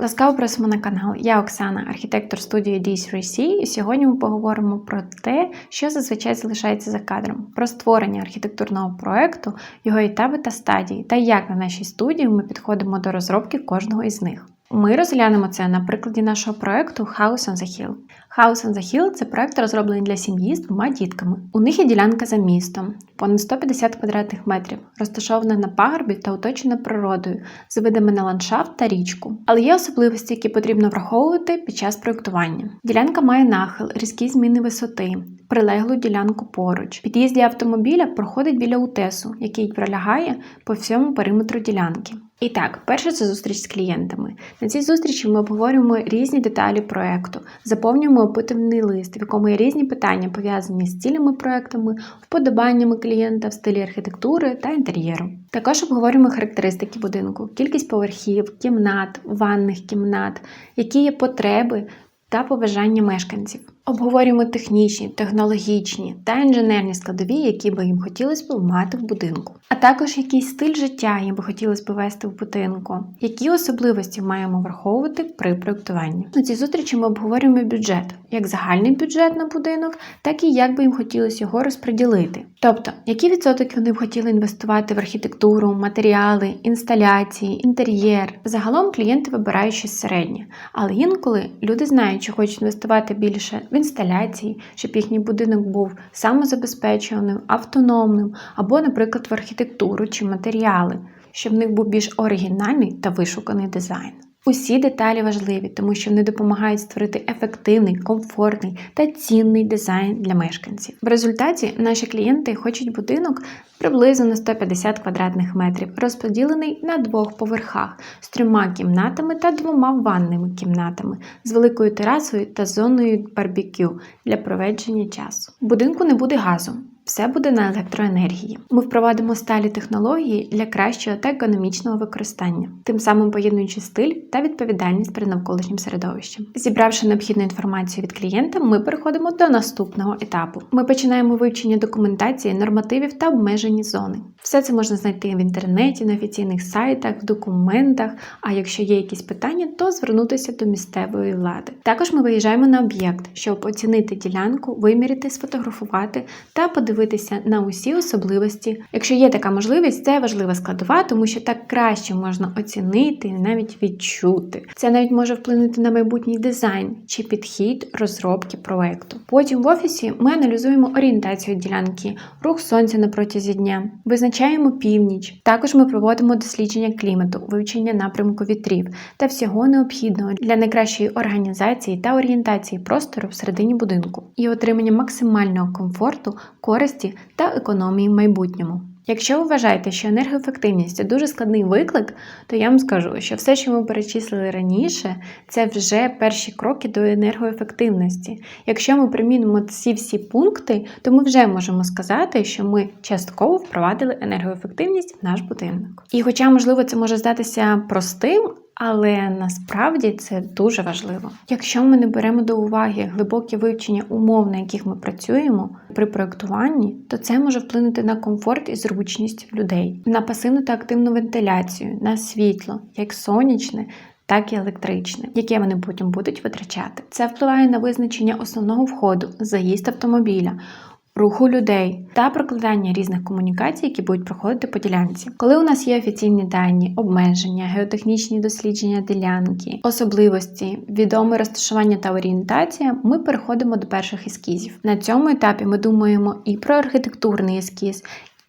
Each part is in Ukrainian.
Ласкаво просимо на канал. Я Оксана, архітектор студії D3C, і сьогодні ми поговоримо про те, що зазвичай залишається за кадром, про створення архітектурного проекту, його етапи та стадії, та як на нашій студії ми підходимо до розробки кожного із них. Ми розглянемо це на прикладі нашого проекту House on the Hill. House on the Hill – це проект розроблений для сім'ї з двома дітками. У них є ділянка за містом, понад 150 квадратних метрів, розташована на пагорбі та оточена природою, з видами на ландшафт та річку. Але є особливості, які потрібно враховувати під час проектування. Ділянка має нахил, різкі зміни висоти, прилеглу ділянку поруч. Під'їзд для автомобіля проходить біля утесу, який пролягає по всьому периметру ділянки. І так, перше це зустріч з клієнтами. На цій зустрічі ми обговорюємо різні деталі проекту, заповнюємо опитувальний лист, в якому є різні питання, пов'язані з цілями проектами, вподобаннями клієнта в стилі архітектури та інтер'єру. Також обговорюємо характеристики будинку, кількість поверхів, кімнат, ванних кімнат, які є потреби та побажання мешканців. Обговорюємо технічні, технологічні та інженерні складові, які би їм хотілося б мати в будинку, а також який стиль життя їм би хотілося б вести в будинку, які особливості маємо враховувати при проєктуванні. На цій зустрічі ми обговорюємо бюджет, як загальний бюджет на будинок, так і як би їм хотілося його розподілити. Тобто, який відсоток вони б хотіли інвестувати в архітектуру, матеріали, інсталяції, інтер'єр. Загалом клієнти вибирають щось середнє, але інколи люди знають, що хочуть інвестувати більше в інсталяції, щоб їхній будинок був самозабезпеченим, автономним, або, наприклад, в архітектуру чи матеріали, щоб в них був більш оригінальний та вишуканий дизайн. Усі деталі важливі, тому що вони допомагають створити ефективний, комфортний та цінний дизайн для мешканців. В результаті наші клієнти хочуть будинок приблизно на 150 квадратних метрів, розподілений на двох поверхах з трьома кімнатами та двома ванними кімнатами, з великою терасою та зоною барбекю для проведення часу. В будинку не буде газу. Все буде на електроенергії. Ми впровадимо сталі технології для кращого та економічного використання, тим самим поєднуючи стиль та відповідальність перед навколишнім середовищем. Зібравши необхідну інформацію від клієнта, ми переходимо до наступного етапу. Ми починаємо вивчення документації, нормативів та обмежені зони. Все це можна знайти в інтернеті, на офіційних сайтах, в документах. А якщо є якісь питання, то звернутися до місцевої влади. Також ми виїжджаємо на об'єкт, щоб оцінити ділянку, виміряти, сфотографувати та подивитися на усі особливості. Якщо є така можливість, це важлива складова, тому що так краще можна оцінити і навіть відчути. Це навіть може вплинути на майбутній дизайн чи підхід розробки проекту. Потім в офісі ми аналізуємо орієнтацію ділянки, рух сонця на протязі дня, визначаємо північ. Також ми проводимо дослідження клімату, вивчення напрямку вітрів та всього необхідного для найкращої організації та орієнтації простору всередині будинку і отримання максимального комфорту, користі та економії в майбутньому. Якщо ви вважаєте, що енергоефективність це дуже складний виклик, то я вам скажу, що все, що ми перечислили раніше, це вже перші кроки до енергоефективності. Якщо ми примінимо ці всі пункти, то ми вже можемо сказати, що ми частково впровадили енергоефективність в наш будинок. І хоча, можливо, це може здатися простим, але насправді це дуже важливо. Якщо ми не беремо до уваги глибоке вивчення умов, на яких ми працюємо при проєктуванні, то це може вплинути на комфорт і зручність людей, на пасивну та активну вентиляцію, на світло, як сонячне. Так і електричне, яке вони потім будуть витрачати. Це впливає на визначення основного входу, заїзд автомобіля, руху людей та прокладання різних комунікацій, які будуть проходити по ділянці. Коли у нас є офіційні дані, обмеження, геотехнічні дослідження ділянки, особливості, відоме розташування та орієнтація, ми переходимо до перших ескізів. На цьому етапі ми думаємо і про архітектурний ескіз.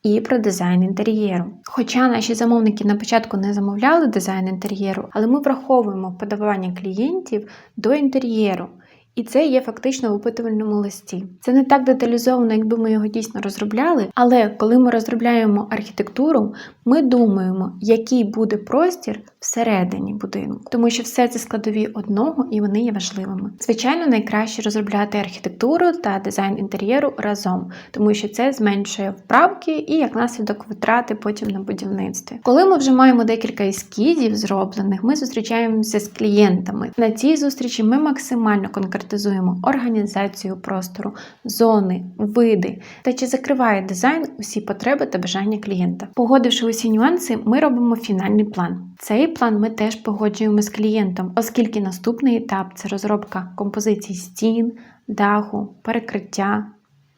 І про дизайн інтер'єру. Хоча наші замовники на початку не замовляли дизайн інтер'єру, але ми враховуємо подавання клієнтів до інтер'єру. І це є фактично в опитувальному листі. Це не так деталізовано, якби ми його дійсно розробляли. Але коли ми розробляємо архітектуру, ми думаємо, який буде простір всередині будинку, тому що все це складові одного і вони є важливими. Звичайно, найкраще розробляти архітектуру та дизайн інтер'єру разом, тому що це зменшує вправки і як наслідок витрати потім на будівництві. Коли ми вже маємо декілька ескізів зроблених, ми зустрічаємося з клієнтами. На цій зустрічі ми максимально конкретно стандартизуємо організацію простору, зони, види та чи закриває дизайн усі потреби та бажання клієнта. Погодивши усі нюанси, ми робимо фінальний план. Цей план ми теж погоджуємо з клієнтом, оскільки наступний етап це розробка композицій стін, даху, перекриття.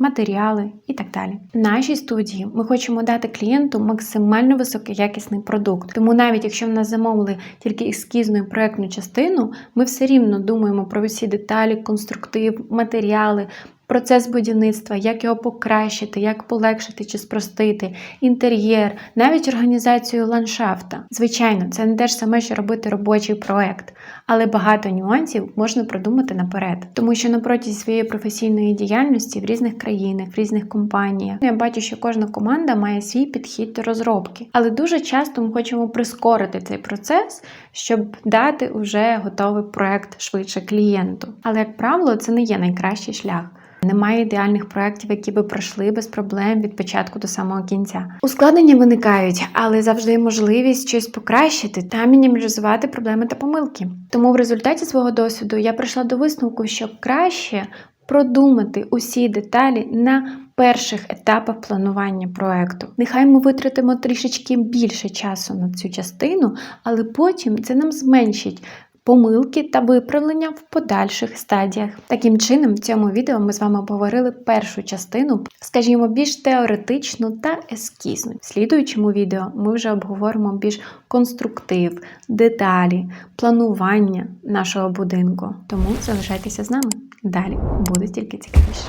Матеріали і так далі. В нашій студії ми хочемо дати клієнту максимально високоякісний продукт. Тому навіть якщо в нас замовили тільки ескізну і проектну частину, ми все рівно думаємо про усі деталі, конструктив, матеріали, процес будівництва, як його покращити, як полегшити чи спростити, інтер'єр, навіть організацію ландшафта. Звичайно, це не те ж саме, що робити робочий проект, але багато нюансів можна продумати наперед, тому що на протязі своєї професійної діяльності в різних країнах, в різних компаніях я бачу, що кожна команда має свій підхід до розробки, але дуже часто ми хочемо прискорити цей процес, щоб дати вже готовий проект швидше клієнту. Але як правило, це не є найкращий шлях. Немає ідеальних проєктів, які би пройшли без проблем від початку до самого кінця. Ускладнення виникають, але завжди є можливість щось покращити та мінімізувати проблеми та помилки. Тому в результаті свого досвіду я прийшла до висновку, що краще продумати усі деталі на перших етапах планування проекту. Нехай ми витратимо трішечки більше часу на цю частину, але потім це нам зменшить помилки та виправлення в подальших стадіях. Таким чином, в цьому відео ми з вами обговорили першу частину, скажімо, більш теоретичну та ескізну. В слідуючому відео ми вже обговоримо більш конструктив, деталі, планування нашого будинку. Тому залишайтеся з нами. Далі буде тільки цікавіше.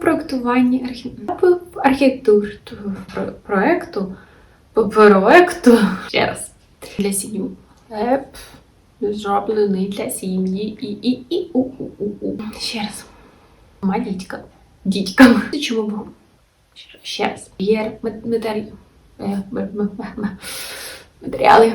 Проектуванні архітектури архітектур проекту проекту ще раз для сім'ї. Еп, зроблений для сім'ї і і і у у у у ще раз. Ма дідька. Дідька. Чому б? Ще раз. Є матеріали. Матеріали.